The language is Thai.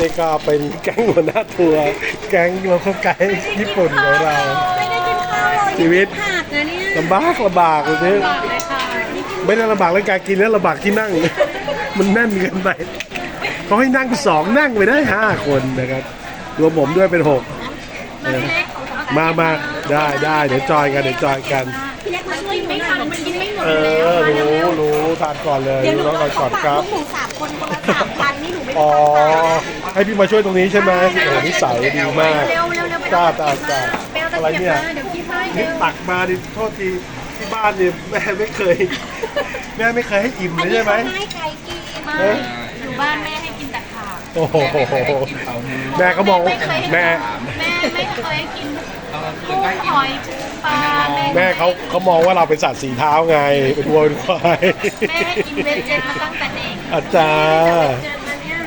นี่ก็เป็นแก๊งหัวหน้าทัวร์แก๊งโลคอลไกด์ญี่ปุ่นของเรา ไม่ได้กินข้าวเลยชีวิตผักนะเนี่ยลำบากลำบากเลยเนี่ยฝากเลยค่ะไม่ได้ลำบากเรื่องการกินแล้วลำบากที่นั่ง มันแน่นเกินไปเขาให้นั่งสองนั่งไปได้ห้าคนนะครับ รวมผมด้วยเป็นหกมันเล็กของมามาได้ได้เดี๋ยวจอยกันเดี๋ยวจอยกัน พี่เล็กมาช่วยไม่ทันมันกินไม่หมดเอแล้วอรู้รู้ทานก่อนเลยเดี๋ยวหนูน้องโดก่อนนขก่ออนฝากครับ ลูกหมูสามคนคนละสามพันนี่หนูไม่อ๋อได้ฝาก ให้พี่มาช่วยตรงนี้ใช่ไหมโอ้โหนิสัยดีมากเร็วเร็วเร็วไปจ้าเอาจ้าตะจ้าเกียบมาไปเอาตะอะไรเกียบเนี่ยมาเดี๋ยวคิดให้นี่เร็วตักมาดิโทษทีที่บ้านเนี่ยแม่ไม่เคย แม่ไม่เคยให้อิ่มเลยใช่ไหมอันนี้เขาให้ใครกินเอออยู่บ้านแม่ให้กินแต่ผักโอ้โหแม่เขามองไม่เคยให้แม่แม่ไม่เคยให้กินกุ้งหอยปูปลาแม่แม่เขาเขามองว่าเราเป็นสัตว์สีเท้าไงเป็นวัวเป็นควายแม่ให้กินเวจเจนมาตั้งแต่เด็กอาจารย์ เจนมาเนี่ย